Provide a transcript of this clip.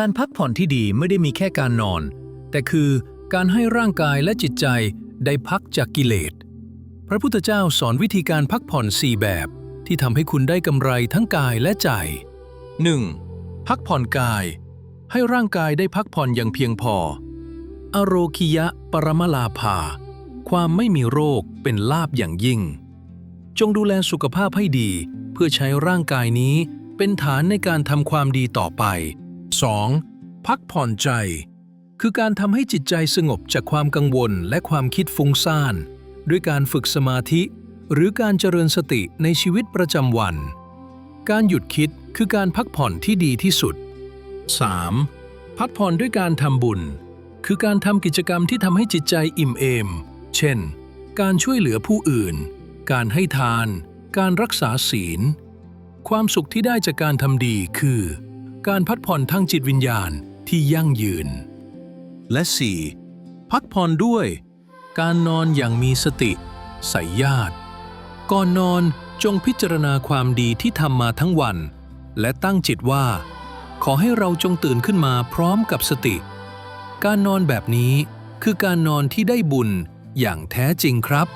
การพักผ่อนที่ดีไม่ได้มีแค่การนอน แต่คือการให้ร่างกายและจิตใจได้พักจากกิเลส พระพุทธเจ้าสอนวิธีการพักผ่อน 4 แบบ ที่ทำให้คุณได้กำไรทั้งกายและใจ 1. พักผ่อนกาย ให้ร่างกายได้พักผ่อนอย่างเพียงพอ อโรคิยะปรมลาภา ความไม่มีโรคเป็นลาบอย่างยิ่ง จงดูแลสุขภาพให้ดี เพื่อใช้ร่างกายนี้เป็นฐานในการทำความดีต่อไป 2. พักผ่อนใจ คือการทำให้จิตใจสงบจากความกังวลและความคิดฟุ้งซ่าน ด้วยการฝึกสมาธิ หรือการเจริญสติในชีวิตประจำวัน การหยุดคิดคือการพักผ่อนที่ดีที่สุด 3. พักผ่อนด้วยการทำบุญ คือการทำกิจกรรมที่ทำให้จิตใจอิ่มเอม เช่น การช่วยเหลือผู้อื่น การให้ทาน การรักษาศีล ความสุขที่ได้จากการทำดีคือ การพักผ่อนทางจิตวิญญาณที่ยั่งยืน และ 4. พักผ่อนด้วย การนอนอย่างมีสติ ใส่ญาติ ก่อนนอนจงพิจารณาความดีที่ทำมาทั้งวัน และตั้งจิตว่า ขอให้เราจงตื่นขึ้นมาพร้อมกับสติ การนอนแบบนี้คือการนอนที่ได้บุญอย่างแท้จริงครับ